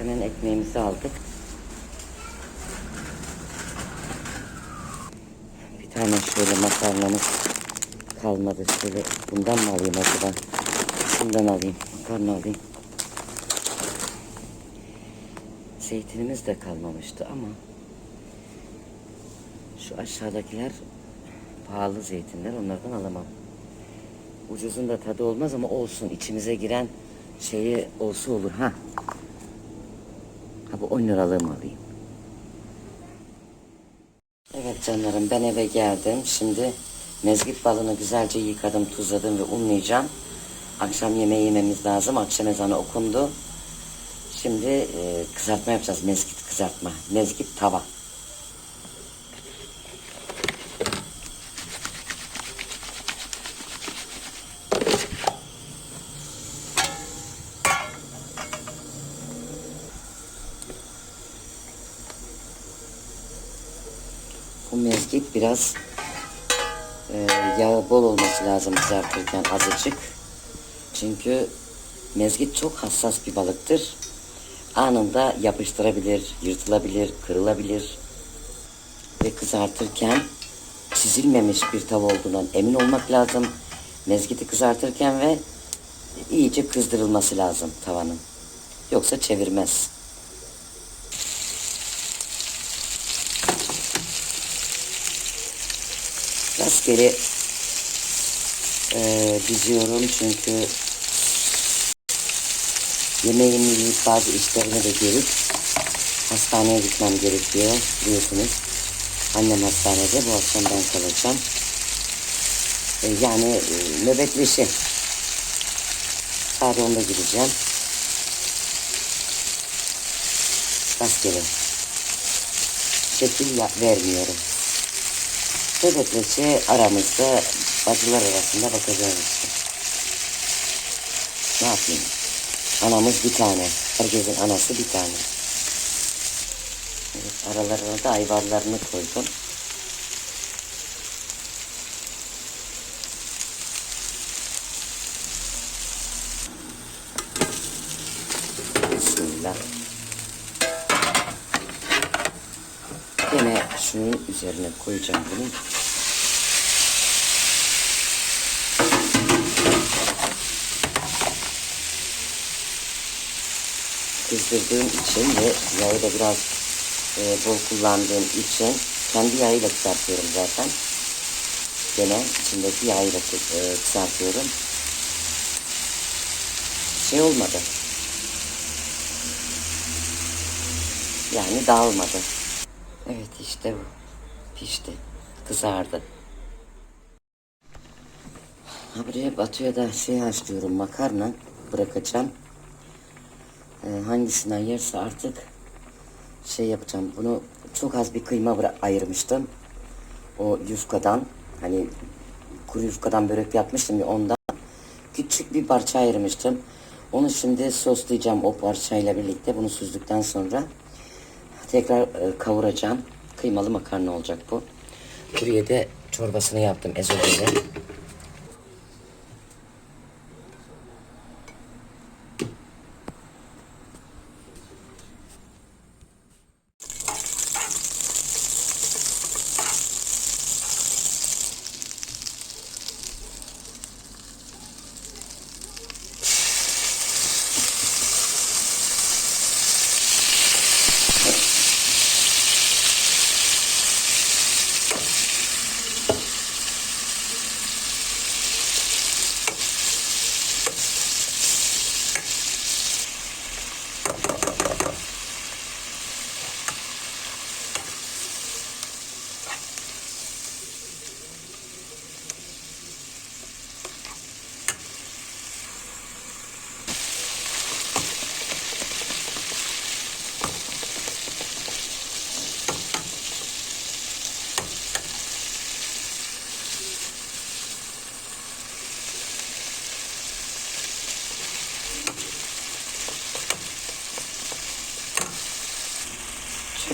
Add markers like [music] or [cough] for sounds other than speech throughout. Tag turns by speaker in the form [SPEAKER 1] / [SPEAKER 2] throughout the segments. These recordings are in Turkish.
[SPEAKER 1] Hemen ekmeğimizi aldık. Bir tane şöyle makarnamız kalmadı. Şöyle bundan mı alayım acaba? Şundan alayım. Makarna alayım. Zeytinimiz de kalmamıştı ama şu aşağıdakiler pahalı zeytinler. Onlardan alamam. Ucuzun da tadı olmaz ama olsun. içimize giren şeyi olsa olur. Ha. Ha bu 10 liralığımı alayım. Evet canlarım ben eve geldim. Şimdi mezgit balını güzelce yıkadım, tuzladım ve unlayacağım. Akşam yemeği yememiz lazım. Akşam ezanı okundu. Şimdi e, kızartma yapacağız. Mezgit kızartma. Mezgit tava. Bu mezgit biraz e, yağı bol olması lazım kızartırken azıcık. Çünkü mezgit çok hassas bir balıktır. Anında yapıştırabilir, yırtılabilir, kırılabilir. Ve kızartırken çizilmemiş bir tava olduğundan emin olmak lazım. Mezgiti kızartırken ve iyice kızdırılması lazım tavanın. Yoksa çevirmez. Rastgele eee diziyorum çünkü yemeğimi yiyip bazı işlerimi de görüp hastaneye gitmem gerekiyor biliyorsunuz. Annem hastanede bu akşam ben kalacağım. E, yani e, nöbetleşi. Saat 10'da gideceğim. Rastgele. Şekil vermiyorum. Nöbetleşi aramızda bacılar arasında bakacağız işte. Ne yapayım? Anamız bir tane. Herkesin anası bir tane. Evet, aralarına da ayvarlarını koydum. Bismillah. Yine üzerine koyacağım bunu. kızdırdığım için ve yağı da biraz e, bol kullandığım için kendi yağıyla kızartıyorum zaten. Gene içindeki yağıyla e, kızartıyorum. Şey olmadı. Yani dağılmadı. Evet işte bu. Pişti. Kızardı. Buraya Batu'ya da şey haşlıyorum makarna bırakacağım. Ee, hangisinden yerse artık şey yapacağım. Bunu çok az bir kıyma ayırmıştım. O yufkadan hani kuru yufkadan börek yapmıştım ya ondan küçük bir parça ayırmıştım. Onu şimdi soslayacağım o parçayla birlikte bunu süzdükten sonra tekrar e, kavuracağım. Kıymalı makarna olacak bu. Da çorbasını yaptım ezogeli.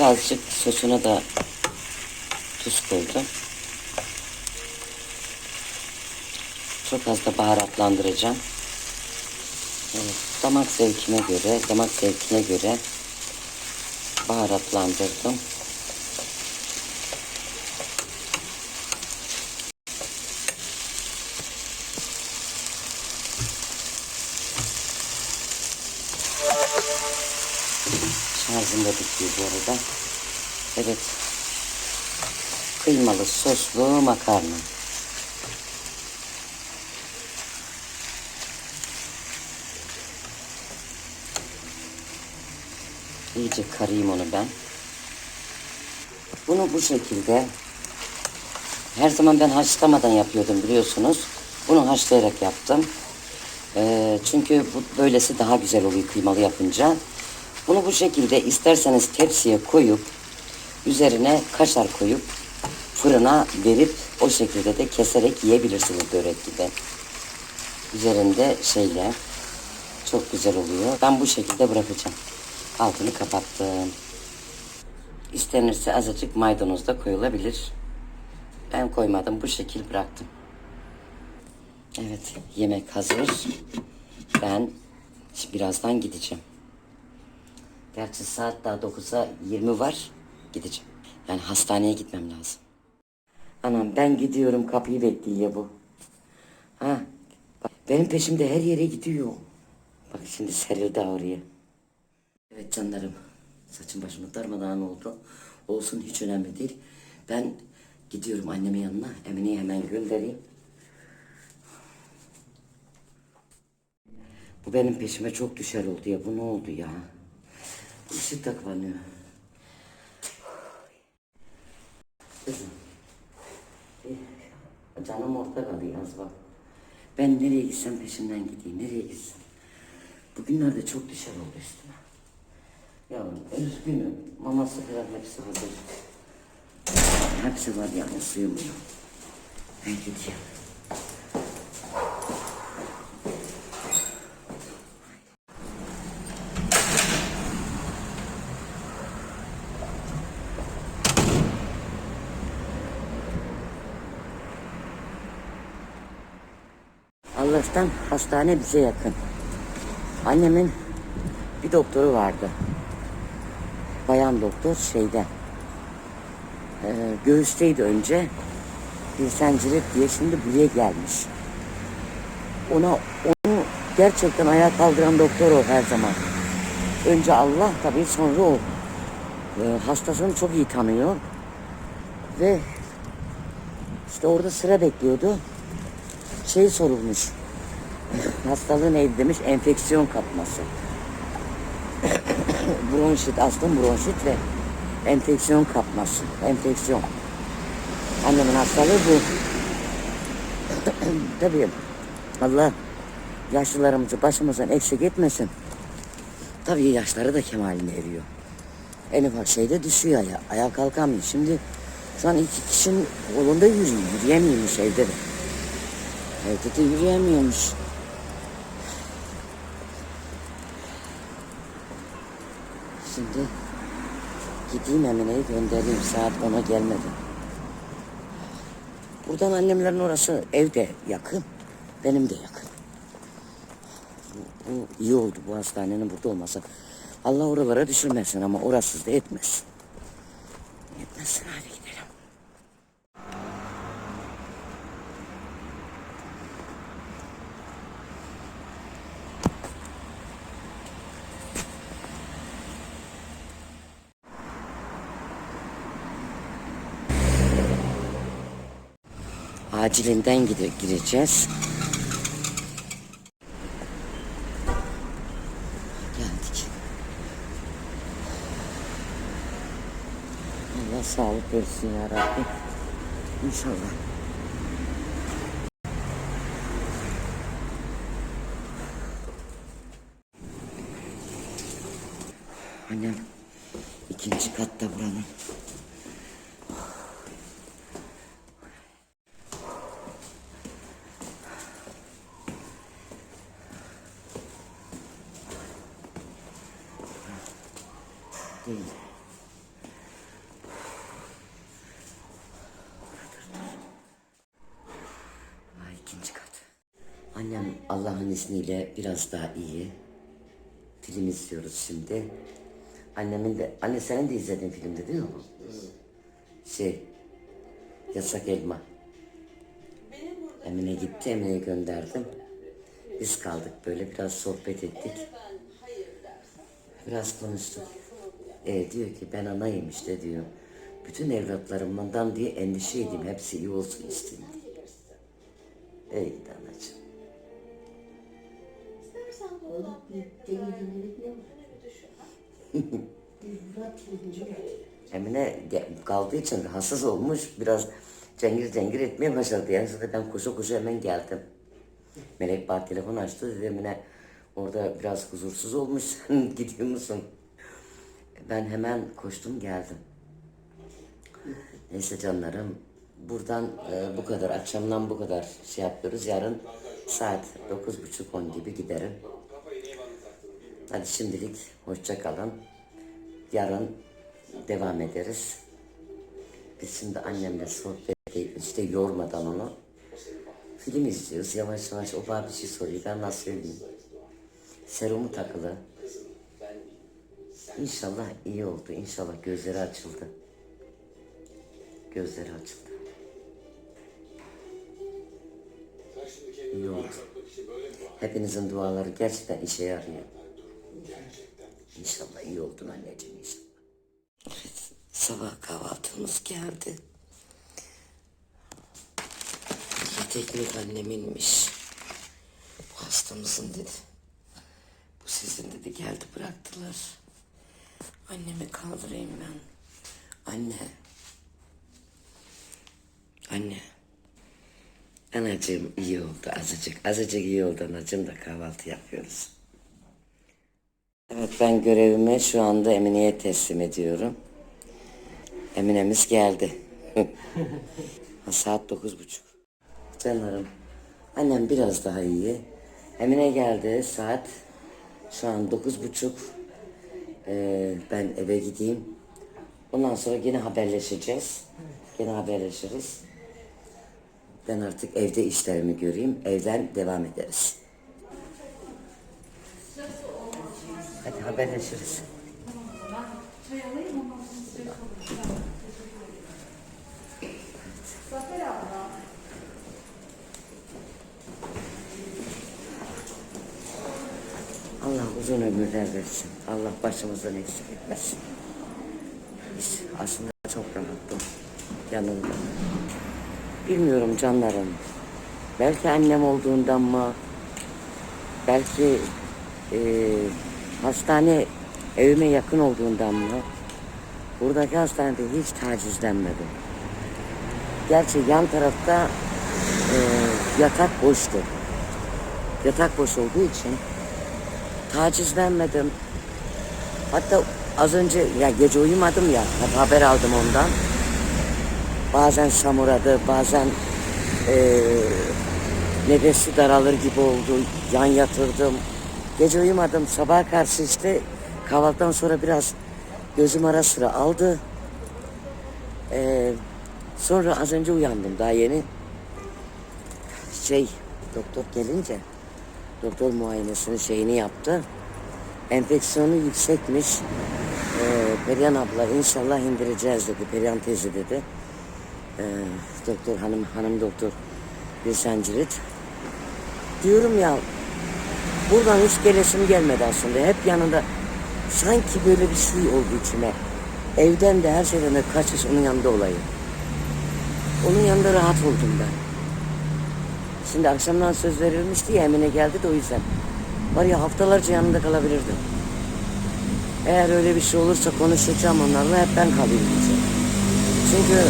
[SPEAKER 1] Azıcık sosuna da tuz koydum. Çok az da baharatlandıracağım. Evet, damak zevkime göre, damak zevkine göre baharatlandırdım. Şarjım da bitiyor bu arada. Evet. Kıymalı soslu makarna. İyice karayım onu ben. Bunu bu şekilde her zaman ben haşlamadan yapıyordum biliyorsunuz. Bunu haşlayarak yaptım. Ee, çünkü bu böylesi daha güzel oluyor kıymalı yapınca. Bunu bu şekilde isterseniz tepsiye koyup üzerine kaşar koyup fırına verip o şekilde de keserek yiyebilirsiniz börek gibi. Üzerinde şeyle çok güzel oluyor. Ben bu şekilde bırakacağım. Altını kapattım. İstenirse azıcık maydanoz da koyulabilir. Ben koymadım. Bu şekil bıraktım. Evet. Yemek hazır. Ben birazdan gideceğim. Gerçi saat daha 9'a 20 var. Gideceğim. Yani hastaneye gitmem lazım. Anam ben gidiyorum kapıyı bekliyor bu. Ha. Bak, benim peşimde her yere gidiyor. Bak şimdi serildi oraya. Evet canlarım. Saçım başımı darmadağın oldu. Olsun hiç önemli değil. Ben gidiyorum annemin yanına. Emine'yi hemen göndereyim. Bu benim peşime çok düşer oldu ya. Bu ne oldu ya? Işık da Canım orada kalıyor az bak. Ben nereye gitsem peşinden gideyim. Nereye gitsem. Bugünlerde çok düşer oldu üstüme. Ya üzgünüm. Maması falan hepsi hazır. Hepsi var yani suyum yok. Ben gideceğim. Allah'tan hastane bize yakın. Annemin bir doktoru vardı. Bayan doktor şeyde. E, göğüsteydi önce. Bilsencilik diye şimdi buraya gelmiş. Ona onu gerçekten ayağa kaldıran doktor o her zaman. Önce Allah tabii sonra o. E, hastasını çok iyi tanıyor. Ve işte orada sıra bekliyordu. Şey sorulmuş. Hastalığı neydi demiş? Enfeksiyon kapması. [coughs] bronşit, astım bronşit ve enfeksiyon kapması. Enfeksiyon. Annemin hastalığı bu. [coughs] Tabii Allah yaşlılarımızı başımızdan eksik etmesin. Tabii yaşları da kemaline eriyor. Ufak şeyde düşüyor ayağa. Ayağa kalkamıyor. Şimdi şu an iki kişinin yolunda yürüyor. Yürüyemiyormuş evde de. Evde de yürüyemiyormuş. Şimdi gideyim Emine'yi göndereyim. Saat 10'a gelmedi. Buradan annemlerin orası evde yakın. Benim de yakın. Bu, bu iyi oldu bu hastanenin burada olması. Allah oralara düşürmesin ama orasız da etmesin. Etmesin hadi gidelim. Acilinden gide gireceğiz. Geldik. Allah sağlık versin ya Rabbi. İnşallah. Annem ikinci katta buranın. Değil. Ay ikinci kat. Annem Allah'ın izniyle biraz daha iyi. film izliyoruz şimdi. Annemin de, anne senin de izlediğin filmdi değil mi bu? Şey, Yasak Elma. Emine gitti, Emine'yi gönderdim. Biz kaldık böyle biraz sohbet ettik. Biraz konuştuk. E, diyor ki ben anayım işte diyor. Bütün evlatlarımdan diye endişeydim. Hepsi iyi olsun istedim. Ey gidi [laughs] Emine kaldığı için rahatsız olmuş. Biraz cengir cengir etmeye başladı. Yani zaten ben koşa koşa hemen geldim. Melek bana telefon açtı. Dedi Emine orada biraz huzursuz olmuş. [laughs] Sen gidiyor musun? Ben hemen koştum geldim. Neyse canlarım. Buradan e, bu kadar. Akşamdan bu kadar şey yapıyoruz. Yarın saat 9.30-10 gibi giderim. Hadi şimdilik hoşça kalın. Yarın devam ederiz. Biz şimdi annemle sohbet edip işte yormadan onu film izliyoruz. Yavaş yavaş o bana bir şey soruyor. Ben nasıl söyleyeyim? Serumu takılı. İnşallah iyi oldu. İnşallah gözleri açıldı. Gözleri açıldı. İyi oldu. Hepinizin duaları gerçekten işe yarıyor. İnşallah iyi oldun anneciğim inşallah. Sabah kahvaltımız geldi. Bu teknik anneminmiş. Bu hastamızın dedi. Bu sizin dedi geldi bıraktılar. Annemi kaldırayım ben. Anne. Anne. Anacığım iyi oldu azıcık. Azıcık iyi oldu anacığım da kahvaltı yapıyoruz. Evet ben görevimi şu anda Emine'ye teslim ediyorum. Emine'miz geldi. [laughs] Saat dokuz buçuk. Canlarım annem biraz daha iyi. Emine geldi saat şu an dokuz buçuk. Ee, ben eve gideyim. Ondan sonra yine haberleşeceğiz. Yine haberleşiriz. Ben artık evde işlerimi göreyim. Evden devam ederiz. Hadi haberleşiriz. Allah uzun ömürler versin. Allah başımızdan eksik etmesin. Biz aslında çok rahattım yanında. Bilmiyorum canlarım. Belki annem olduğundan mı? Belki e, hastane evime yakın olduğundan mı? Buradaki hastanede hiç tacizlenmedim. Gerçi yan tarafta e, yatak boştu. Yatak boş olduğu için tacizlenmedim. Hatta az önce ya gece uyumadım ya haber aldım ondan. Bazen samuradı, bazen eee nefesi daralır gibi oldu. Yan yatırdım. Gece uyumadım. Sabaha karşı işte kahvaltıdan sonra biraz gözüm ara sıra aldı. Eee, sonra az önce uyandım daha yeni. Şey doktor gelince doktor muayenesini şeyini yaptı. Enfeksiyonu yüksekmiş. Ee, Perihan abla inşallah indireceğiz dedi. Perihan teyze dedi. Ee, doktor hanım hanım doktor Gülsen Cirit. Diyorum ya buradan hiç gelesim gelmedi aslında. Hep yanında sanki böyle bir şey oldu içime. Evden de her şeyden de kaçış onun yanında olayım. Onun yanında rahat oldum ben. Şimdi akşamdan söz verilmişti ya Emine geldi de o yüzden. Var ya haftalarca yanında kalabilirdim. Eğer öyle bir şey olursa konuşacağım onlarla hep ben kalayım diyeceğim. Çünkü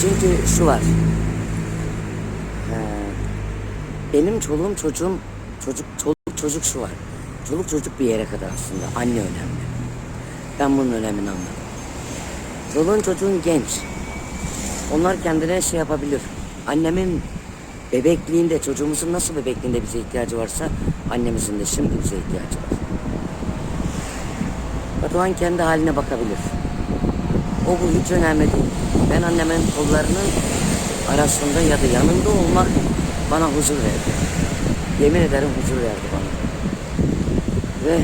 [SPEAKER 1] çünkü şu var. Benim çoluğum çocuğum çocuk çoluk çocuk şu var. Çoluk çocuk bir yere kadar aslında. Anne önemli. Ben bunun önemini anladım. Çoluğun çocuğun genç. Onlar kendine şey yapabilir. Annemin bebekliğinde, çocuğumuzun nasıl bebekliğinde bize ihtiyacı varsa annemizin de şimdi bize ihtiyacı var. Batuhan kendi haline bakabilir. O bu hiç önemli değil. Ben annemin kollarının arasında ya da yanında olmak bana huzur verdi. Yemin ederim huzur verdi bana. Ve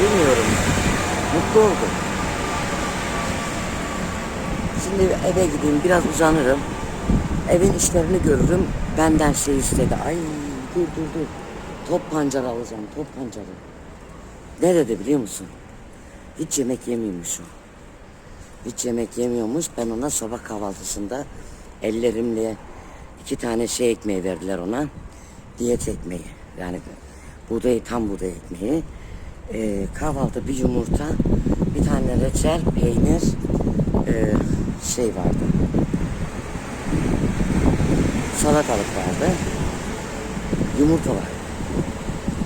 [SPEAKER 1] bilmiyorum. Mutlu oldum. Şimdi eve gideyim biraz uzanırım. Evin işlerini görürüm. Benden şey istedi. Ay dur dur dur. Top pancar alacağım top pancarı. Ne dedi biliyor musun? Hiç yemek yemiyormuş o. Hiç yemek yemiyormuş. Ben ona sabah kahvaltısında ellerimle iki tane şey ekmeği verdiler ona. Diyet ekmeği. Yani buğday tam buğday ekmeği. Ee, kahvaltı bir yumurta, bir tane reçel, peynir, ee, şey vardı. Salatalık vardı. Yumurta var.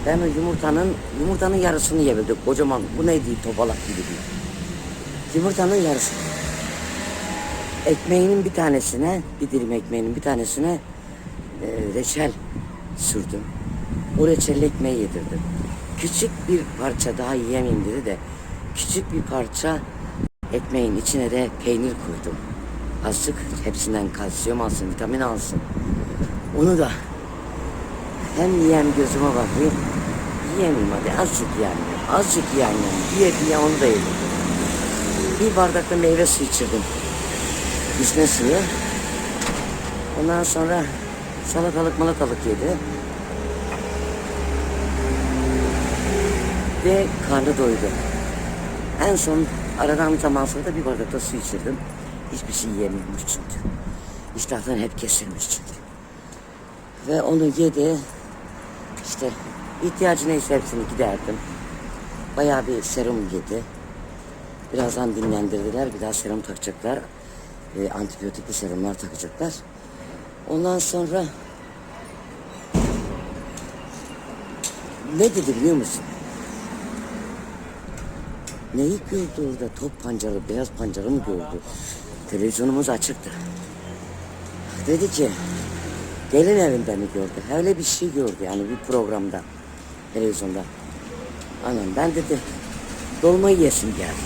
[SPEAKER 1] Ben o yumurtanın yumurtanın yarısını yiyebildim. Kocaman bu neydi topalak gibi değil. Yumurtanın yarısı. Ekmeğinin bir tanesine, bir dilim ekmeğinin bir tanesine e, reçel sürdüm. O reçelli ekmeği yedirdim. Küçük bir parça daha yiyemeyeyim dedi de küçük bir parça ekmeğin içine de peynir koydum. Azıcık hepsinden kalsiyum alsın, vitamin alsın. Onu da hem yiyem gözüme bakayım. Yiyemeyim hadi azıcık yani. Azıcık yani. Diye diye onu da yedim. Bir bardak da meyve suyu içirdim. Vişne suyu. Ondan sonra salatalık malatalık yedi. Ve karnı doydu. En son aradan zaman sonra da bir bardak da su içirdim. Hiçbir şey yiyemiyormuş çünkü. İştahtan hep kesilmiş çünkü. Ve onu yedi. İşte ihtiyacı neyse hepsini giderdim. Bayağı bir serum yedi. Birazdan dinlendirdiler. Bir daha serum takacaklar. E, antibiyotikli serumlar takacaklar. Ondan sonra ne dedi biliyor musun? Neyi gördü orada? Top pancarı, beyaz pancarı mı gördü? Televizyonumuz açıktı. Dedi ki, gelin evinde mi gördü? Öyle bir şey gördü yani bir programda, televizyonda. Anam ben dedi, dolmayı yesin geldi.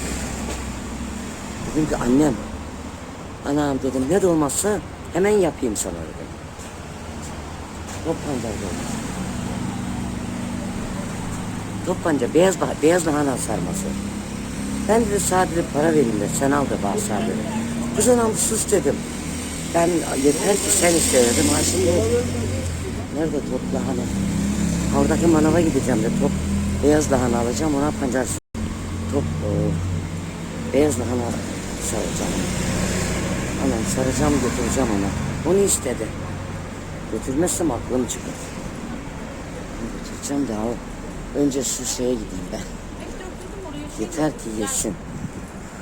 [SPEAKER 1] Dedim ki annem, anam dedim ne dolması hemen yapayım sana dedim. Top pancar dolması. Top pancar, beyaz, beyaz lahana sarması. Ben dedi sadece para vereyim de sen al da bana sadece. Kız anam sus dedim. Ben yeter ki sen iste dedim. Ha nerede top lahana? Oradaki manava gideceğim de top beyaz lahana alacağım ona pancar top o, beyaz lahana saracağım. Anam saracağım götüreceğim ona. Onu istedi. Götürmezsem aklım çıkar. Götüreceğim de o. Önce şu şeye gideyim ben. Yeter ki yesin.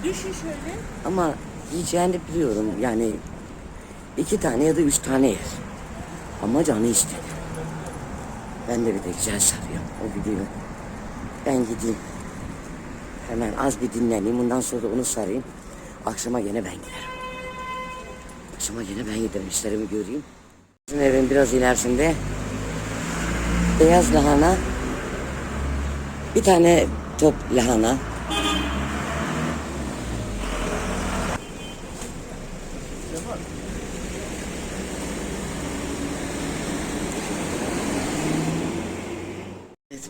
[SPEAKER 2] Düşün şöyle.
[SPEAKER 1] Ama yiyeceğini biliyorum yani iki tane ya da üç tane yer. Ama canı istedi. Ben de bir de güzel sarıyorum. O biliyor. Ben gideyim. Hemen az bir dinleneyim. Bundan sonra da onu sarayım. Akşama yine ben giderim. Akşama yine ben giderim. işlerimi göreyim. Bizim evin biraz ilerisinde beyaz lahana bir tane top lahana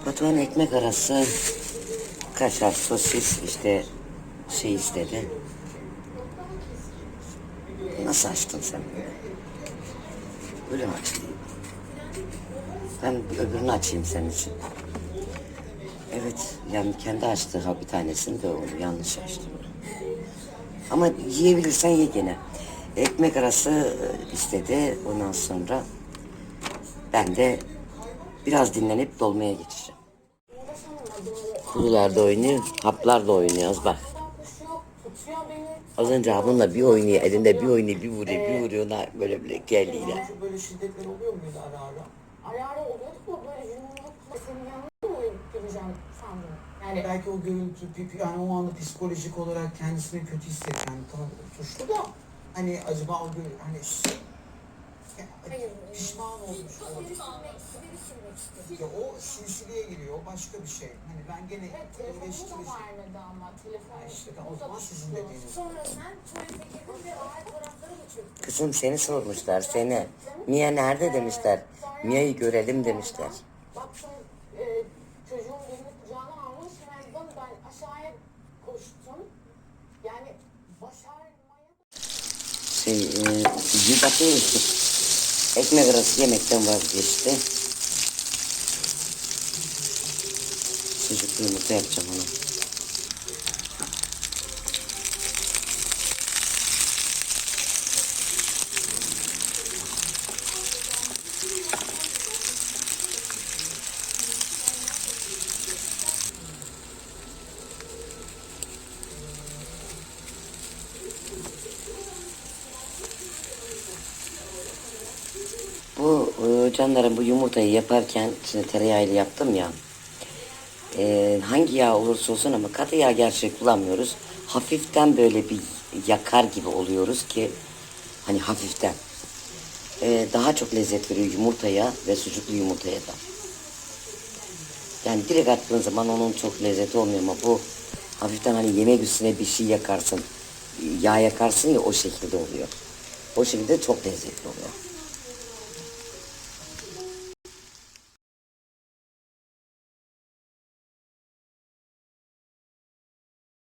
[SPEAKER 1] Batuhan ekmek arası kaşar, sosis işte şey istedi. Nasıl açtın sen böyle? Mi açtın? Ben öbürünü açayım senin için. Evet, yani kendi açtı ha bir tanesini de onu yanlış açtı. Ama yiyebilirsen ye gene. Ekmek arası e, istedi. Ondan sonra ben de biraz dinlenip dolmaya geçeceğim. Kurular da oynuyor, haplar da oynuyoruz bak. Az önce abimle bir oynuyor, elinde bir oynuyor, bir vuruyor, bir vuruyor, ona böyle böyle geldiyle.
[SPEAKER 3] Böyle şiddetler oluyor muydu ara ara?
[SPEAKER 2] Ara ara oluyordu da böyle yumrukla senin yanına mı gireceğim sandım. Yani
[SPEAKER 3] Belki o görüntü pi- yani o anda psikolojik olarak kendisini kötü hissediyor. Yani tamam suçlu da hani acaba o gün hani
[SPEAKER 2] Hayır.
[SPEAKER 3] pişman olmuş olabilir.
[SPEAKER 2] Silmek.
[SPEAKER 3] Ya o silsileye giriyor, o başka bir şey. Hani ben gene
[SPEAKER 2] Evet, telefonumu da
[SPEAKER 3] eleştirici.
[SPEAKER 2] vermedi ama. Telefonu
[SPEAKER 3] Ha işte, o zaman sizin dediğiniz.
[SPEAKER 2] Sonra sen tuvalete girdin ve o fotoğrafları da çöktün.
[SPEAKER 1] Kızım seni sormuşlar seni. Mia nerede demişler. Mia'yı görelim demişler.
[SPEAKER 2] Baktım e, çocuğum birini kucağına almış. Hemen dön ben aşağıya koştum. Yani başarmaya
[SPEAKER 1] Şey, e, bir ki ekmek arası yemekten vazgeçti. Sucuklu yumurta yapacağım ona. Bu e, canlarım bu yumurtayı yaparken şimdi tereyağıyla yaptım ya. E, hangi yağ olursa olsun ama katı yağ gerçek kullanmıyoruz. Hafiften böyle bir yakar gibi oluyoruz ki hani hafiften. E, daha çok lezzet veriyor yumurtaya ve sucuklu yumurtaya da. Yani direkt attığın zaman onun çok lezzeti olmuyor ama bu hafiften hani yemek üstüne bir şey yakarsın. Yağ yakarsın ya o şekilde oluyor. O şekilde çok lezzetli oluyor.